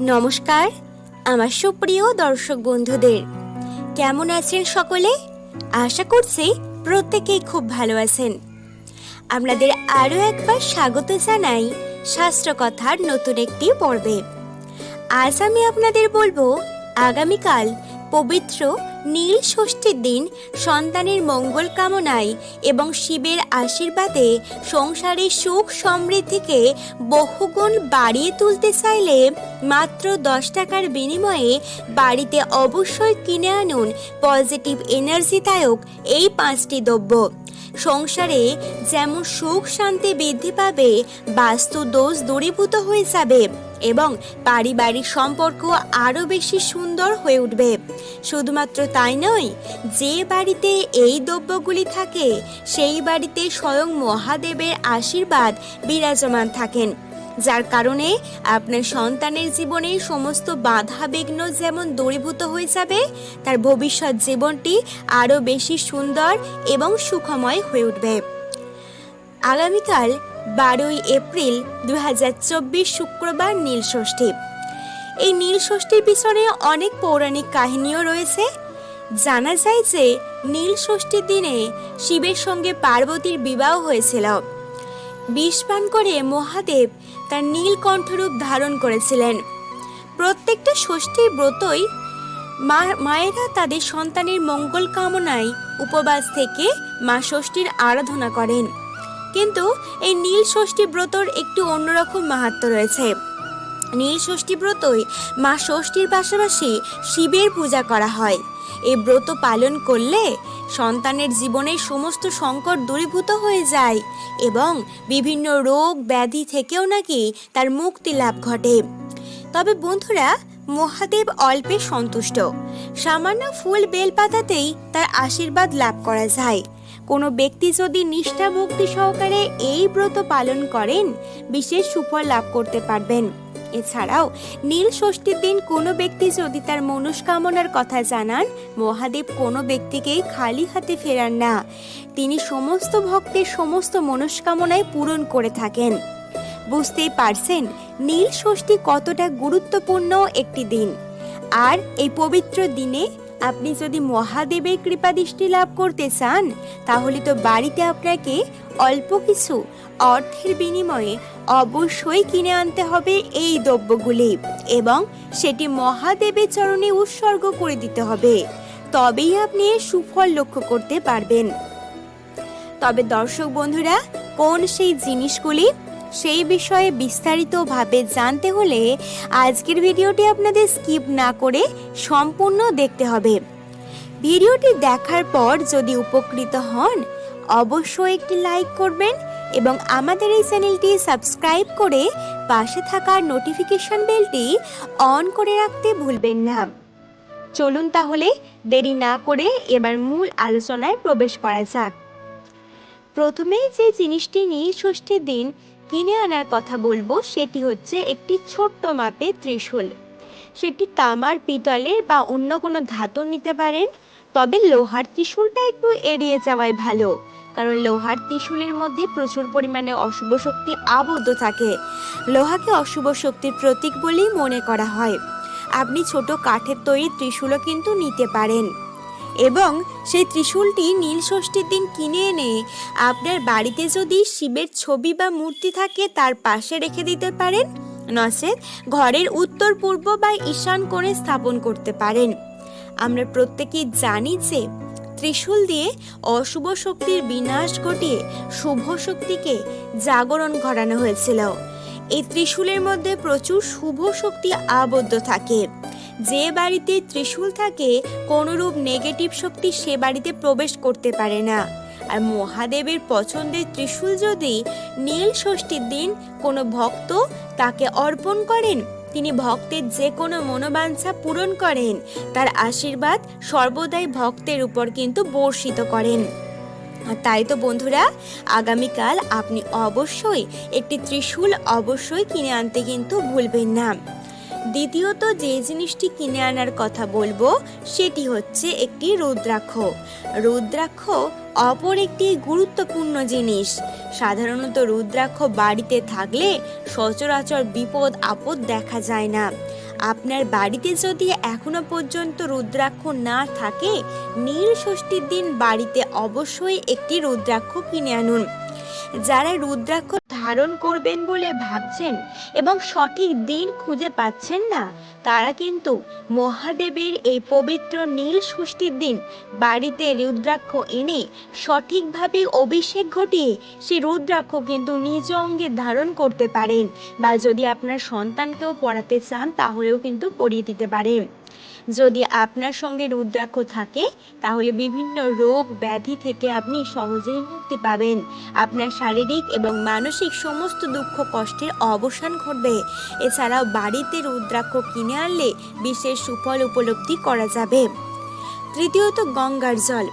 নমস্কার, আমার সুপ্রিয় দর্শক বন্ধুদের। কেমন আছেন সকলে? আশা করছি প্রত্যেকেই খুব ভালো আছেন। আপনাদের আরও একবার স্বাগত জানাই শাস্ত্রকথার নতুন একটি পর্বে। আজ আমি আপনাদের বলব, আগামীকাল পবিত্র নীল ষষ্ঠীর দিন সন্তানের মঙ্গল কামনায় এবং শিবের আশীর্বাদে সংসারে সুখ সমৃদ্ধিকে বহুগুণ বাড়িয়ে তুলতে চাইলে মাত্র দশ টাকার বিনিময়ে বাড়িতে অবশ্যই কিনে আনুন পজিটিভ এনার্জিদায়ক এই পাঁচটি দ্রব্য। সংসারে যেমন সুখ শান্তি বৃদ্ধি পাবে, বাস্তু দোষ দূরীভূত হয়ে যাবে। এবং পারিবারিক সম্পর্ক আরও বেশি সুন্দর হয়ে উঠবে। শুধুমাত্র তাই নয়, যে বাড়িতে এই দ্রব্যগুলি থাকে, সেই বাড়িতে স্বয়ং মহাদেবের আশীর্বাদ বিরাজমান থাকেন। যার কারণে আপনার সন্তানের জীবনে সমস্ত বাধা বিঘ্ন যেমন দূরীভূত হয়ে যাবে, তার ভবিষ্যৎ জীবনটি আরও বেশি সুন্দর এবং সুখময় হয়ে উঠবে। আগামীকাল বারোই এপ্রিল দু হাজার চব্বিশ শুক্রবার নীল ষষ্ঠী। এই নীল ষষ্ঠীর পিছনে অনেক পৌরাণিক কাহিনীও রয়েছে। জানা যায় যে নীল ষষ্ঠীর দিনে শিবের সঙ্গে পার্বতীর বিবাহ হয়েছিল। বিষ পান করে মহাদেব তার নীল কণ্ঠরূপ ধারণ করেছিলেন। প্রত্যেকটা ষষ্ঠীর ব্রতই মা, মায়েরা তাদের সন্তানের মঙ্গল কামনায় উপবাস থেকে মা ষষ্ঠীর আরাধনা করেন। কিন্তু এই নীল ষষ্ঠী ব্রতর একটু অন্যরকম মাহাত্ম রয়েছে। নীল ষষ্ঠী ব্রতই মা ষষ্ঠীর পাশাপাশি শিবের পূজা করা হয়। এই ব্রত পালন করলে সন্তানের জীবনের সমস্ত সংকট দূরীভূত হয়ে যায় এবং বিভিন্ন রোগ ব্যাধি থেকেও নাকি তার মুক্তি লাভ ঘটে। তবে বন্ধুরা, মহাদেব অল্পে সন্তুষ্ট। সামান্য ফুল বেলপাতাতেই তার আশীর্বাদ লাভ করা যায়। কোনো ব্যক্তি যদি নিষ্ঠা ভক্তি সহকারে এই ব্রত পালন করেন, বিশেষ সুফল লাভ করতে পারবেন। এছাড়াও, নীল ষষ্ঠীর দিন কোনো ব্যক্তি যদি তার মনস্কামনার কথা জানান, মহাদেব কোনো ব্যক্তিকেই খালি হাতে ফেরান না। তিনি সমস্ত ভক্তের সমস্ত মনস্কামনায় পূরণ করে থাকেন। বুঝতেই পারছেন, নীল ষষ্ঠী কতটা গুরুত্বপূর্ণ একটি দিন। আর এই পবিত্র দিনে আপনি যদি মহাদেবের কৃপা দৃষ্টি লাভ করতে চান, তাহলে তো বাড়িতে আপনাকে অল্প কিছু অর্থের বিনিময়ে অবশ্যই কিনে আনতে হবে এই দ্রব্যগুলি এবং সেটি মহাদেবের চরণে উৎসর্গ করে দিতে হবে। তবেই আপনি সুফল লক্ষ্য করতে পারবেন। তবে দর্শক বন্ধুরা, কোন সেই জিনিসগুলি সেই বিষয়ে বিস্তারিতভাবে জানতে হলে আজকের ভিডিওটি আপনাদের স্কিপ না করে সম্পূর্ণ দেখতে হবে। ভিডিওটি দেখার পর যদি উপকৃত হন, অবশ্যই একটি লাইক করবেন এবং আমাদের এই চ্যানেলটি সাবস্ক্রাইব করে পাশে থাকা নোটিফিকেশন বেলটি অন করে রাখতে ভুলবেন না। চলুন তাহলে দেরি না করে এবার মূল আলোচনায় প্রবেশ করা যাক। প্রথমেই যে জিনিসটি নিয়ে ষষ্ঠীর দিন কিনে আনার কথা বলব, সেটি হচ্ছে একটি ছোট্ট মাপের ত্রিশূল। সেটি তামার পিতলের বা অন্য কোনো ধাতু নিতে পারেন, তবে লোহার ত্রিশূলটা একটু এড়িয়ে যাওয়াই ভালো, কারণ লোহার ত্রিশূলের মধ্যে প্রচুর পরিমাণে অশুভ শক্তি আবদ্ধ থাকে। লোহাকে অশুভ শক্তির প্রতীক বলেই মনে করা হয়। আপনি ছোট কাঠের তৈরি ত্রিশূলও কিন্তু নিতে পারেন। এবং সেই ত্রিশূলটি নীল ষষ্ঠীর দিন কিনে এনে আপনার বাড়িতে যদি শিবের ছবি বা মূর্তি থাকে, তার পাশে রেখে দিতে পারেন। নচেত ঘরের উত্তর, পূর্ব বা ঈশান কোণে স্থাপন করতে পারেন। আমরা প্রত্যেকেই জানি যে ত্রিশূল দিয়ে অশুভ শক্তির বিনাশ ঘটিয়ে শুভ শক্তিকে জাগরণ ঘটানো হয়েছিল। এই ত্রিশূলের মধ্যে প্রচুর শুভ শক্তি আবদ্ধ থাকে। যে বাড়িতে ত্রিশূল থাকে, কোনোরূপ নেগেটিভ শক্তি সে বাড়িতে প্রবেশ করতে পারে না। আর মহাদেবের পছন্দের ত্রিশূল যদি নীল ষষ্ঠীর দিন কোনো ভক্ত তাকে অর্পণ করেন, তিনি ভক্তের যে কোনো মনোবাঞ্ছা পূরণ করেন, তার আশীর্বাদ সর্বদাই ভক্তের উপর কিন্তু বর্ষিত করেন। তাই তো বন্ধুরা, আগামীকাল আপনি অবশ্যই একটি ত্রিশূল অবশ্যই কিনে আনতে কিন্তু ভুলবেন না। দ্বিতীয়ত যে জিনিসটি কিনে আনার কথা বলব, সেটি হচ্ছে একটি রুদ্রাক্ষ। রুদ্রাক্ষ অপর একটি গুরুত্বপূর্ণ জিনিস। সাধারণত রুদ্রাক্ষ বাড়িতে থাকলে সচরাচর বিপদ আপদ দেখা যায় না। আপনার বাড়িতে যদি এখনও পর্যন্ত রুদ্রাক্ষ না থাকে, নীল ষষ্ঠীর দিন বাড়িতে অবশ্যই একটি রুদ্রাক্ষ কিনে আনুন। যারা রুদ্রাক্ষ ধারণ করবেন বলে ভাবছেন এবং সঠিক দিন খুঁজে পাচ্ছেন না। তারা কিন্তু মহাদেবের এই পবিত্র নীল ষষ্ঠীর দিন বাড়িতে রুদ্রাক্ষ এনে সঠিকভাবে অভিষেক ঘটিয়ে সে রুদ্রাক্ষ কিন্তু নিজ অঙ্গে ধারণ করতে পারেন বা যদি আপনার সন্তানকেও পড়াতে চান, তাহলেও কিন্তু পড়িয়ে দিতে পারেন। যদি আপনার সঙ্গে রুদ্রাক্ষ থাকে, তাহলে বিভিন্ন রোগ ব্যাধি থেকে আপনি সহজেই মুক্তি পাবেন। আপনার শারীরিক এবং মানসিক সমস্ত দুঃখ কষ্টের অবসান ঘটবে। এছাড়াও বাড়িতে রুদ্রাক্ষ কিনে আনলে বিশেষ সুফল উপলব্ধি করা যাবে। তৃতীয়ত গঙ্গার জল।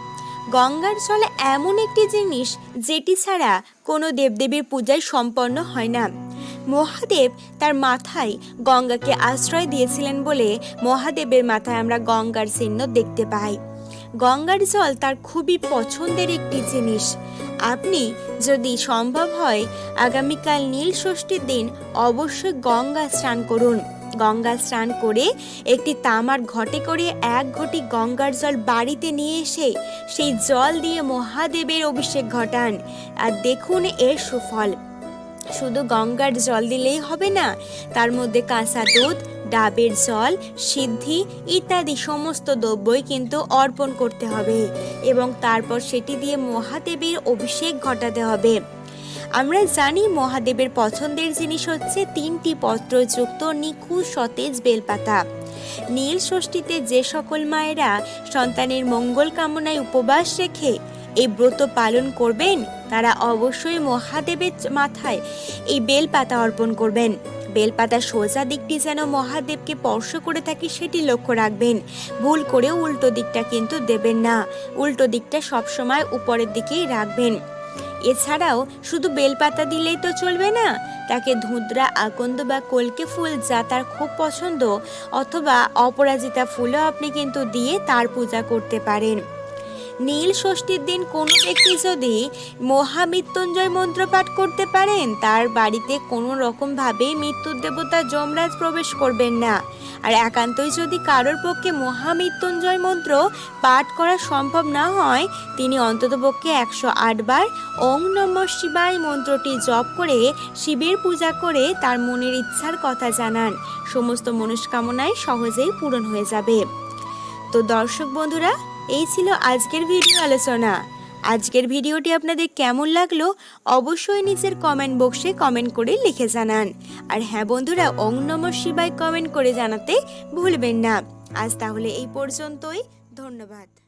গঙ্গার জল এমন একটি জিনিস যেটি ছাড়া কোনো দেবদেবীর পূজায় সম্পন্ন হয় না। মহাদেব তার মাথায় গঙ্গাকে আশ্রয় দিয়েছিলেন বলে মহাদেবের মাথায় আমরা গঙ্গার চিহ্ন দেখতে পাই। গঙ্গার জল তার খুবই পছন্দের একটি জিনিস। আপনি যদি সম্ভব হয়, আগামীকাল নীল ষষ্ঠীর দিন অবশ্যই গঙ্গা স্নান করুন। গঙ্গা স্নান করে একটি তামার ঘটে করে এক ঘটি গঙ্গার জল বাড়িতে নিয়ে এসে সেই জল দিয়ে মহাদেবের অভিষেক ঘটান। আর দেখুন এর সুফল। শুধু গঙ্গার জল দিলেই হবে না, তার মধ্যে কাঁচা দুধ, ডাবের জল, সিদ্ধি ইত্যাদি সমস্ত দ্রব্যই কিন্তু অর্পণ করতে হবে এবং তারপর সেটি দিয়ে মহাদেবের অভিষেক ঘটাতে হবে। আমরা জানি মহাদেবের পছন্দের জিনিস হচ্ছে তিনটি পত্রযুক্ত নিখুঁত সতেজ বেলপাতা। নীল ষষ্ঠীতে যে সকল মায়েরা সন্তানের মঙ্গল কামনায় উপবাস রেখে এই ব্রত পালন করবেন, তারা অবশ্যই মহাদেবের মাথায় এই বেলপাতা অর্পণ করবেন। বেলপাতা সোজা দিকটি যেন মহাদেবকে স্পর্শ করে থাকে সেটি লক্ষ্য রাখবেন। ভুল করে উল্টো দিকটা কিন্তু দেবেন না। উল্টো দিকটা সবসময় উপরের দিকেই রাখবেন। এছাড়াও শুধু বেলপাতা দিলেই তো চলবে না, তাকে ধুদ্রা, আকন্দ বা কলকে ফুল যা তার খুব পছন্দ অথবা অপরাজিতা ফুলও আপনি কিন্তু দিয়ে তার পূজা করতে পারেন। নীল ষষ্ঠীর দিন কোনো ব্যক্তি যদি মহামৃত্যুঞ্জয় মন্ত্র পাঠ করতে পারেন, তার বাড়িতে কোনো রকমভাবেই মৃত্যুর দেবতা যমরাজ প্রবেশ করবেন না। আর একান্তই যদি কারোর পক্ষে মহামৃত্যুঞ্জয় মন্ত্র পাঠ করা সম্ভব না হয়, তিনি অন্ততপক্ষে একশো আটবার ওং নম শিবায় মন্ত্রটি জপ করে শিবের পূজা করে তার মনের ইচ্ছার কথা জানান। সমস্ত মনস্কামনায় সহজেই পূরণ হয়ে যাবে। তো দর্শক বন্ধুরা এই ছিল আজকের ভিডিও আলোচনা। আজকের ভিডিওটি আপনাদের কেমন লাগল অবশ্যই নিচের কমেন্ট বক্সে কমেন্ট করে লিখে জানান। আর হ্যাঁ বন্ধুরা অং নম শিবায় কমেন্ট করে জানাতে ভুলবেন না। আজ তাহলে এই পর্যন্তই, ধন্যবাদ।